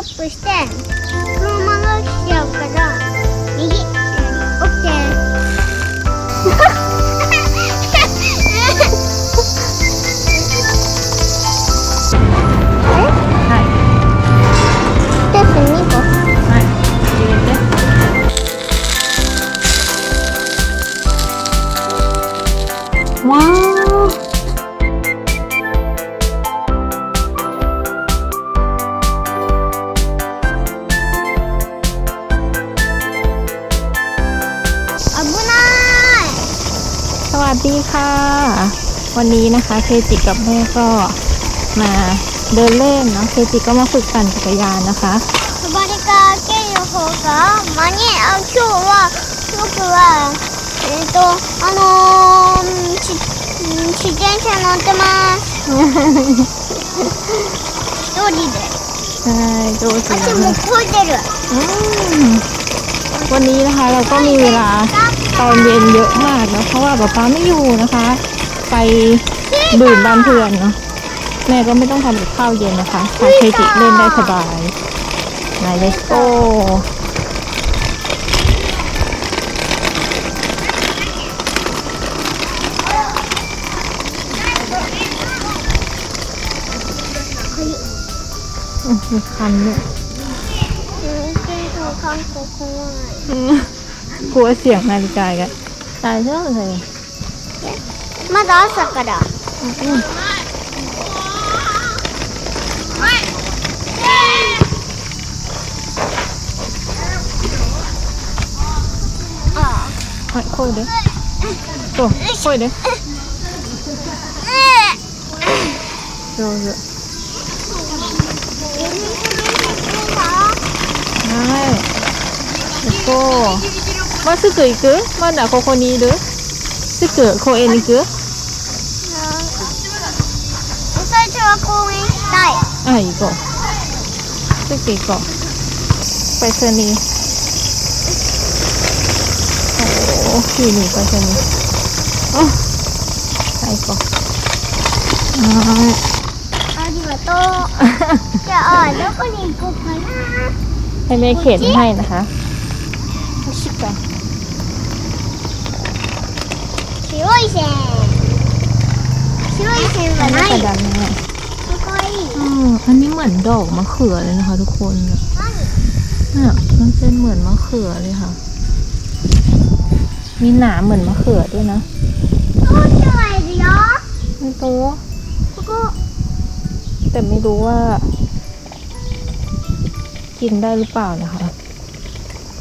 ップしてそのまま来ちゃうから右。 ดีค่ะ วันนี้นะคะเคจิกับแม่ก็มาเดินเล่นเนาะเคจิก็มาฝึกปั่นจักรยานนะคะ サバリカ県の方が間にあ今日は僕はえっ、とあのー、しうん自転車乗ってます一人で ใช่ดูสิ 足もこいてる อืมวันนี้นะคะเราก็มีเวลา ตอนเย็นเยอะมากนะเพราะว่าป๊าป้าไม่อยู่นะคะ ไปดื่มบานเพื่อนเนาะแม่ก็ไม่ต้องทำกับข้าวเย็นนะคะพาเคจิเล่นได้สบายนายเลสโก้มีคันด้วยหนูกินของข้าวโคโค่ กลัวเสียงนาฬิกาอีกันตายเชื่อเลย まだ朝から あはい、声で。そう、声で。上手。はい。行こう。 まっすぐ行くまだここにいるすぐ公園に行く最初は公園したいあ、行こう。すぐ行こう。ไปรษณีย์โอ้โหขี่หนีไปรษณีย์โอ้ไปก่อนはいありがとうじゃあどこに行こうかな ให้แม่เข็นให้นะคะ しっか อันนี้กระดานแม่อือันนี้เหมือนดอกมะเขือเลยนะคะ ทุกคนเนี่ยมันเป็นเหมือนมะเขือเลยค่ะ มีหนามเหมือนมะเขือด้วยนะตัวใหญ่เนาะตัวแต่ไม่รู้ว่า กินได้หรือเปล่านะคะ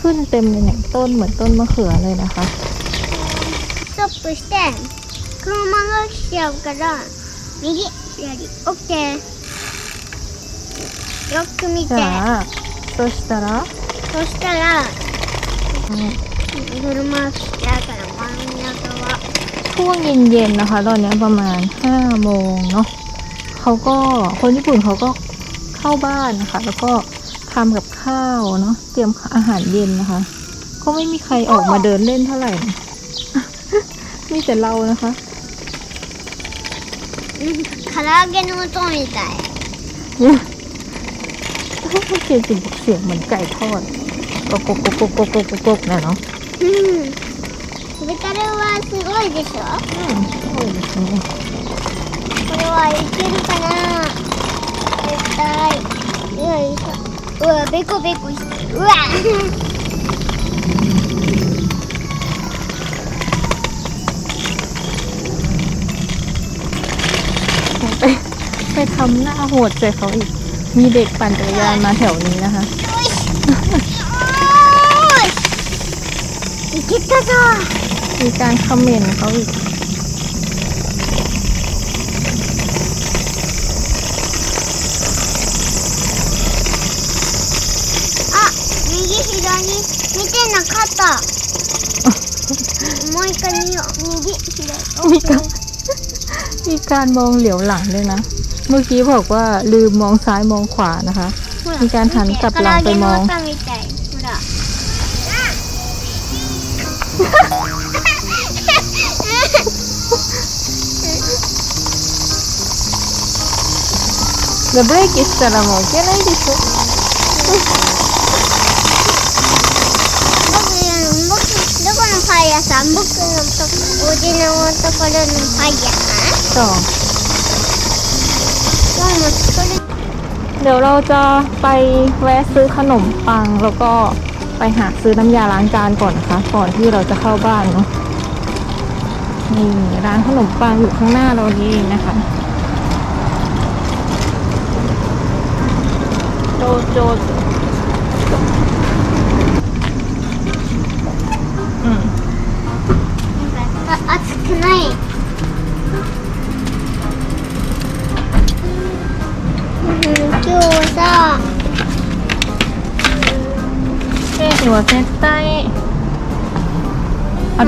ขึ้นเต็มเลยเนี่ยต้นเหมือนต้นมะเขือเลยนะคะซุปเปอร์สแ車が来ちゃうから右左オッケーよく見て จ้าそしたらそしたら車が来ちゃうから真ん中は ช่วงเย็นๆนะคะ ตอนเนี้ยประมาณห้าโมงเนาะเขาก็คนญี่ปุ่นเขาก็เข้าบ้านนะคะ แล้วก็ทำกับข้าวเนาะเตรียมอาหารเย็นนะคะ ก็ไม่มีใครออกมาเดินเล่นเท่าไหร่นะ มีแต่เรานะคะ なんか 唐揚げの音みたい เสียงจิบเสียงเหมือนไก่ทอดกกกกกกกกกกนะเนาะ うんこれからはすごいでしょ อืมそうですねこれはいけるかな絶対よいしょうわベコベコしてるうわ ไปทำหน้าโหดใส่เขาอีก มีเด็กปั่นจักรยานมาแถวนี้นะคะ よしよーしいけたぞ มีการคอมเมนต์เขาอีก あ右左見てなかったもう一回見よう右左มีการมีการมองเหลียวหลังด้วยนะ เมื่อกี้บอกว่าลืมมองซ้ายมองขวานะคะ มีการหันกลับหลังไปมองでブレーキしたらもういけないでしょ。どこのファイヤーさん僕のとおじのところのファイヤーさんそう เดี๋ยวเราจะไปแวะซื้อขนมปังแล้วก็ไปหาซื้อน้ำยาล้างจานก่อนนะคะ ก่อนที่เราจะเข้าบ้านเนาะนี่ร้านขนมปังอยู่ข้างหน้าเรานี่นะคะ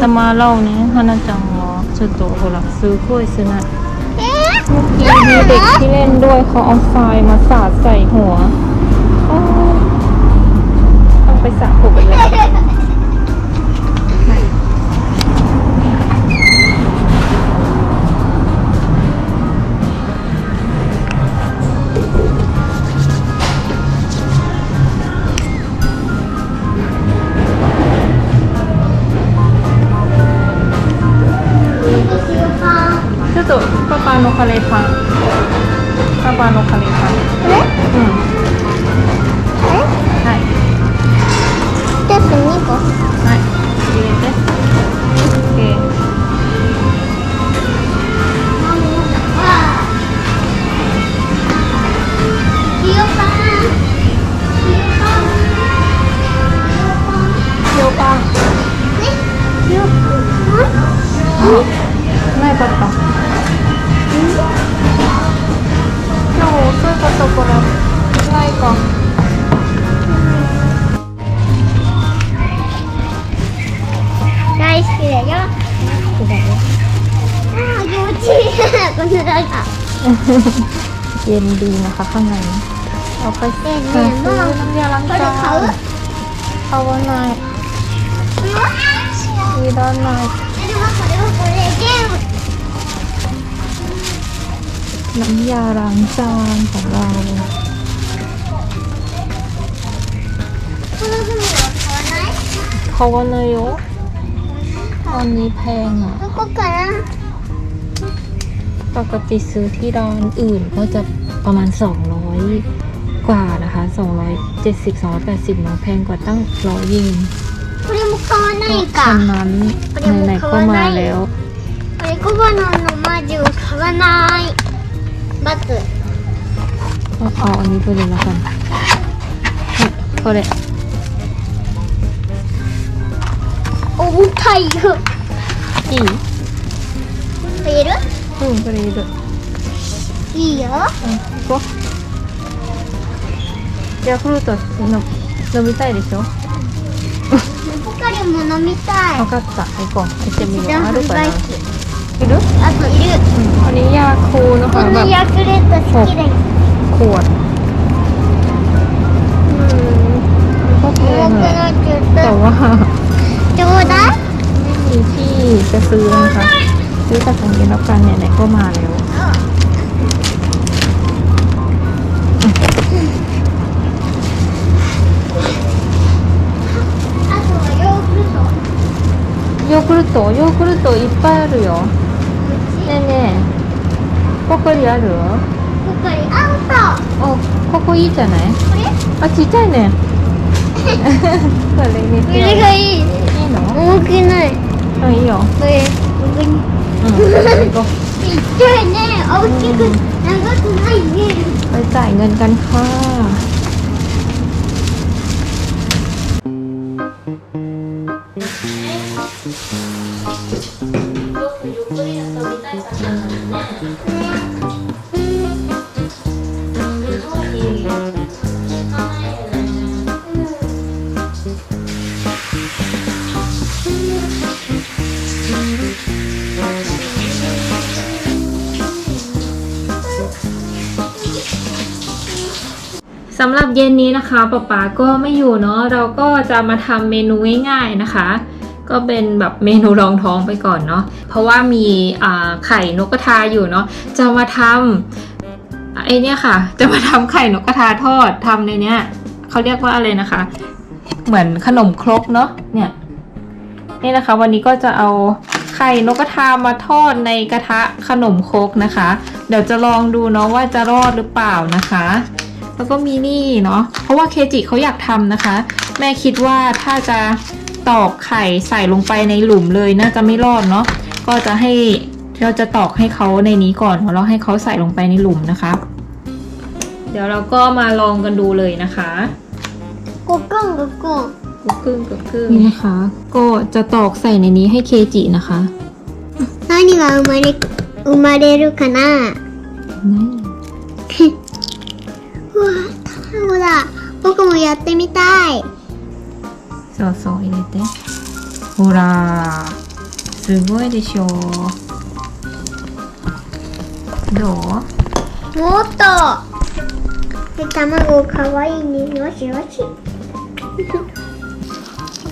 頭ラオね花ちゃんはちょっとほらすごいすないえ เมื่อกี้มีเด็กที่เล่นด้วยเขาเอาทรายมาสาดใส่หัวอ้าวต้องไปสระผมอีกแล้ว 길어 요? 아, 요 지. 건드려 가. เย็นดีนะคะข้างในเราก็เซ็นเสกน้ำยาล้างจานเขาวน Night We Don't น้ำยาล้างจานของเรา Power Night โย ตอนนี้แพงอ่ะ どこかな ปกติซื้อที่ร้านอื่นก็จะประมาณ 200 กว่านะคะ 270 280เนาะแพงกว่าตั้งร้อยยิง これも買わない ฉะ か นั้น これも ไหนๆก็มาแล้ว これコバナの魔女を買わないバツ ก็เอาอันนี้ไปเลยแล้วกันเนี่ยこれ 重たいよいいこれいるうんこれいるいいようん行こうヤクルトの飲みたいでしょポカリも飲みたい分かった行こう行ってみようじゃああるかない販売機るあといるうんอันนี้ยาคูนะ こ คะแบ の บ ヤクルト好きだよ ขวดอืมก็แพ 重 ง く แหละ なっちゃっ แต่ た ว่า ちょうだい。ที่จะซื้อนะคะซื้อจากงเรีนแล้วกันเนี่ยไหนก็มาแล้วヨーグルトヨーグルトいっぱいあるよねえねえココリあるココリあんたおここいいじゃないあちっちゃいねこれねこれがいいね 여기는 저희요. 왜? 여기는. Ừ, cô. Trời nè, ôi cái con, có con hay ghê. Phải ngân căn kho. Thank you. สำหรับเย็นนี้นะคะป๊าป๊าก็ไม่อยู่เนาะเราก็จะมาทำเมนูง่ายๆนะคะ ก็เป็นแบบเมนูรองท้องไปก่อนเนาะเพราะว่ามีไข่นกกระทาอยู่เนาะจะมาทำไอเนี้ยค่ะ จะมาทำไข่นกกระทาทอดทำในเนี้ยเขาเรียกว่าอะไรนะคะ เหมือนขนมครกเนาะเนี่ยนี่นะคะ วันนี้ก็จะเอาไข่นกกระทามาทอดในกระทะขนมครกนะคะ เดี๋ยวจะลองดูเนาะว่าจะรอดหรือเปล่านะคะ แล้วก็มีนี่เนาะเพราะว่าเคจิเขาอยากทำนะคะ แม่คิดว่าถ้าจะตอกไข่ใส่ลงไปในหลุมเลยน่าจะไม่รอดเนาะก็จะให้เราจะตอกให้เขาในนี้ก่อนแล้วให้เขาใส่ลงไปในหลุมนะคะ เดี๋ยวเราก็มาลองกันดูเลยนะคะ กุกกุ้งกุกกุ้ง กุ๊กกึ้งกุ๊กกึ้งนี่นะคะ ก็จะตอกใส่ในนี้ให้เคจินะคะ 何が生まれ生まれるかなうわ 卵だ僕もやってみたいそうそう入れてほらすごいでしょどうもっとえ卵かわいいねよしよし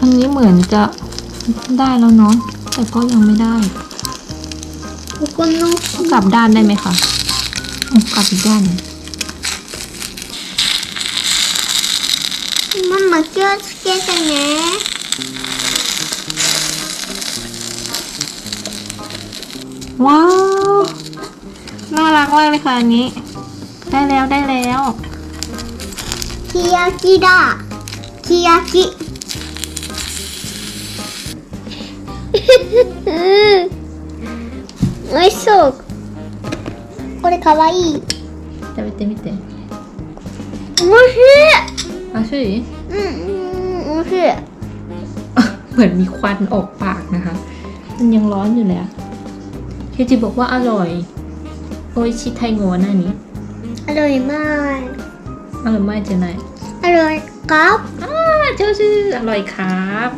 อันนี้เหมือนจะได้แล้วเนาะแต่ก็ยังไม่ได้ ここの กลับด้านได้ไหมคะอืมกลับอีกด้านหนึ่ง ママ気をつけてね ว้าว น่ารักมากเลยค่ะอันนี้ ได้แล้วได้แล้ว 日焼きだ日焼きうん美味しそうこれかわいい食べてみておいしあしいいうん うんおいしい เหมือนมีควันออกปากนะคะ มันยังร้อนอยู่เลยอะเคจิบอกว่าอร่อย โอ้ยชิไทโงะหน้านี้ อร่อยมาก อร่อยมากจะไหน อร่อยครับ อ่าเจ้าชื่ออร่อยครับ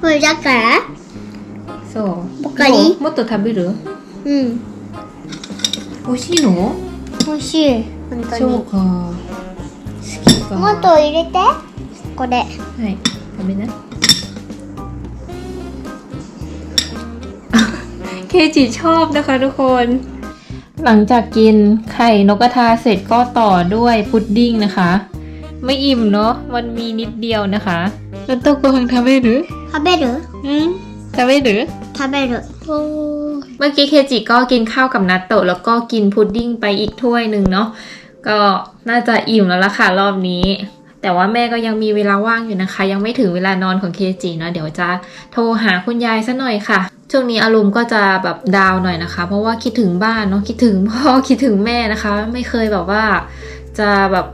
これだからโซ ปกติ もっと食べるうん美味しいの美味しい本当そうにか好きかもっと入れて これはい食べなเคจิชอบนะคะทุกคน หลังจากกินไข่นกกระทาเสร็จก็ต่อด้วยพุดดิ้งนะคะ ไม่อิ่มเนาะมันมีนิดเดียวนะคะแล้วโตโกฮังทำไปหรือ 食べる อืมทำไปหรือ 食べる เมื่อกี้เคจิก็กินข้าวกับนัตโตะแล้วก็กินพุดดิ้งไปอีกถ้วยหนึ่งเนาะก็น่าจะอิ่มแล้วล่ะค่ะรอบนี้ แต่ว่าแม่ก็ยังมีเวลาว่างอยู่นะคะ ยังไม่ถึงเวลานอนของเคจิเนาะเดี๋ยวจะโทรหาคุณยายซะหน่อยค่ะ ช่วงนี้อารมณ์ก็จะแบบดาวหน่อยนะคะ เพราะว่าคิดถึงบ้านเนาะคิดถึงพ่อคิดถึงแม่นะคะ ไม่เคยแบบว่าจะแบบ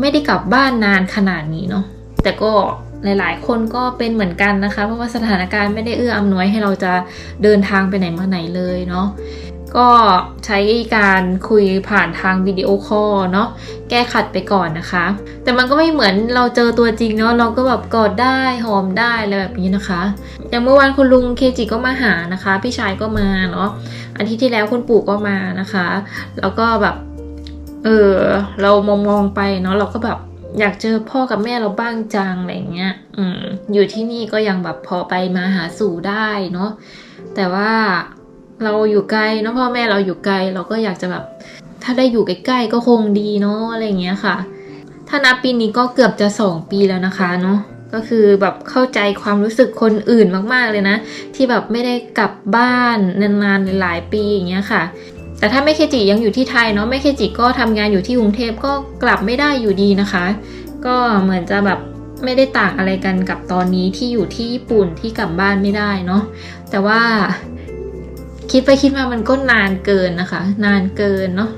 ไม่ได้กลับบ้านนานขนาดนี้เนาะแต่ก็หลายๆ คนก็เป็นเหมือนกันนะคะ เพราะว่าสถานการณ์ไม่ได้เอื้ออำนวยให้เราจะเดินทางไปไหนมาไหนเลยเนาะ ก็ใช้การคุยผ่านทางวิดีโอคอลเนาะแก้ขัดไปก่อนนะคะ แต่มันก็ไม่เหมือนเราเจอตัวจริงเนาะเราก็แบบกอดได้หอมได้อะไรแบบนี้นะคะอย่างเมื่อวานคุณลุงเคจิก็มาหานะคะ พี่ชายก็มาเนาะอาทิตย์ที่แล้วคุณปู่ก็มานะคะ แล้วก็แบบเออเรามองมองไปเนาะเราก็แบบอยากเจอพ่อกับแม่เราบ้างจังอะไรเงี้ย อืม อยู่ที่นี่ก็ยังแบบพอไปมาหาสู่ได้เนาะ แต่ว่า เราอยู่ไกลเนาะพ่อแม่เราอยู่ไกลเราก็อยากจะแบบ ถ้าได้อยู่ใกล้ๆก็คงดีเนาะอะไรเงี้ยค่ะ ถ้านับปีนี้ก็เกือบจะสองปีแล้วนะคะเนาะก็คือแบบเข้าใจความรู้สึกคนอื่นมากๆเลยนะ ที่แบบไม่ได้กลับบ้านนานๆหลายปีอย่างเงี้ยค่ะ แต่ถ้าแม่เคจิยังอยู่ที่ไทยเนาะแม่เคจิก็ทำงานอยู่ที่กรุงเทพก็กลับไม่ได้อยู่ดีนะคะ ก็เหมือนจะแบบไม่ได้ต่างอะไรกันกับตอนนี้ที่อยู่ที่ญี่ปุ่นที่กลับบ้านไม่ได้เนาะแต่ว่า คิดไปคิดมามันก็นานเกินนะคะ นานเกินเนาะ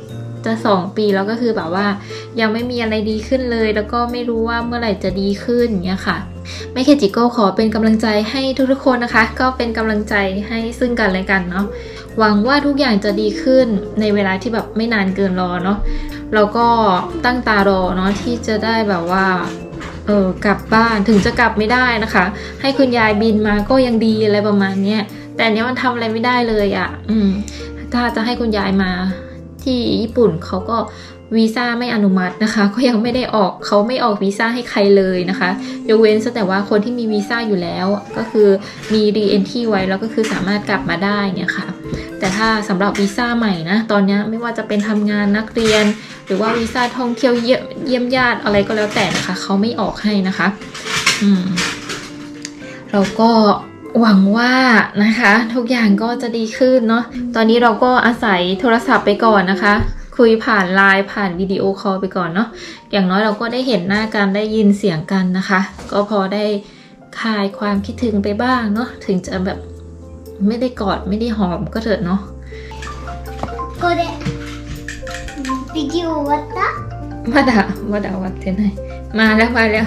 จะสองปีแล้วก็คือแบบว่า ยังไม่มีอะไรดีขึ้นเลย แล้วก็ไม่รู้ว่าเมื่อไหร่จะดีขึ้นเงี้ยค่ะแม่เคจิโก็ขอเป็นกำลังใจให้ทุกๆคนนะคะ ก็เป็นกำลังใจให้ซึ่งกันและกันเนาะหวังว่าทุกอย่างจะดีขึ้นในเวลาที่แบบไม่นานเกินรอเนาะเราก็ตั้งตารอเนาะที่จะได้แบบว่าเออกลับบ้านถึงจะกลับไม่ได้นะคะ ให้คุณยายบินมาก็ยังดีอะไรประมาณเนี้ย แต่อันเนี้ยมันทำอะไรไม่ได้เลยอะ่ะ อืม ถ้าจะให้คุณยายมาที่ญี่ปุ่นเขาก็วีซ่าไม่อนุมัตินะคะ ก็ยังไม่ได้ออกเขาไม่ออกวีซ่าให้ใครเลยนะคะยกเว้นแต่ว่าคนที่มีวีซ่าอยู่แล้ว ก็คือมี re-entry ไว้แล้วก็คือสามารถกลับมาได้เนี่ยค่ะ แต่ถ้าสำหรับวีซ่าใหม่นะตอนนี้ไม่ว่าจะเป็นทำงานนักเรียน หรือว่าวีซ่าท่องเที่ยวเยี่ยมญาติอะไรก็แล้วแต่นะคะเขาไม่ออกให้นะคะ อืมเราก็ หวังว่านะคะ ทุกอย่างก็จะดีขึ้นเนาะตอนนี้เราก็อาศัยโทรศัพท์ไปก่อนนะคะ คุยผ่านไลน์ผ่านวิดีโอคอลไปก่อนเนาะอย่างน้อยเราก็ได้เห็นหน้ากันได้ยินเสียงกันนะคะ ก็พอได้คลายความคิดถึงไปบ้างเนาะถึงจะแบบไม่ได้กอดไม่ได้หอมก็เถิดเนาะ これビデオ終わった まだまだ終わってないมาแล้วมาแล้ว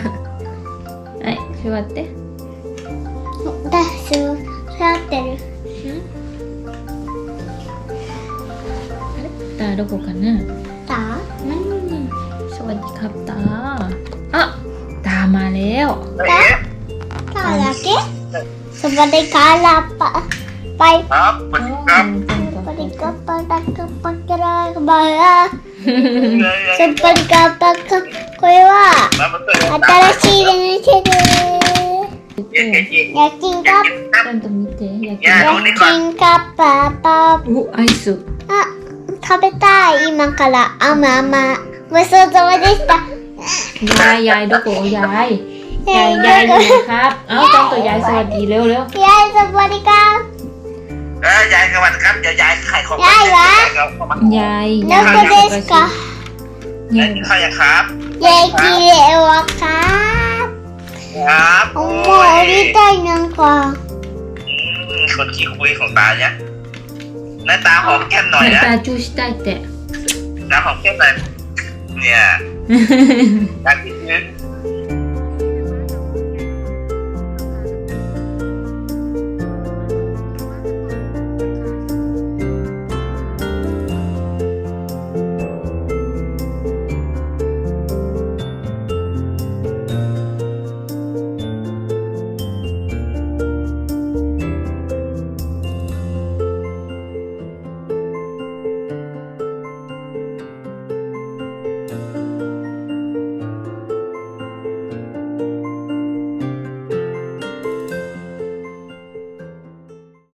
はい座って だしを払ってる。ん？あれ？だどこかな？だ。うん。そうにかった。あだれよ。だ。だだけ？そばでからぱぱいぱいぱいぱいぱいぱいぱいぱいぱいぱいスーパーカーパーカーこれは 新しい練習です。 ちゃんと見て焼きいや夜勤カッパパおアイスあ食べたい今からあまあまごちそうさまでした ยายยายどこยายยายยายอยู่ไหนครับ เอ้าจองตัวยายสวัสดีเร็วเร็ว ยายสวัสดีครับ เออยายสวัสดีครับเดี๋ยวยายขายของ ยายวะ ครับเข้ามาย าย どこですか ยาย ใครอะครับ ยายきれいわครับ ครับโอ้엄마 ย 어디 다 있는 거 야? อืมคนที่คุยของตาเนี่ยหน้าตาหอมแก้มหน่อยนะ ตาจูชิตเตะ หน้าหอมแก้มหน่อยเนี่ย อยากกินเด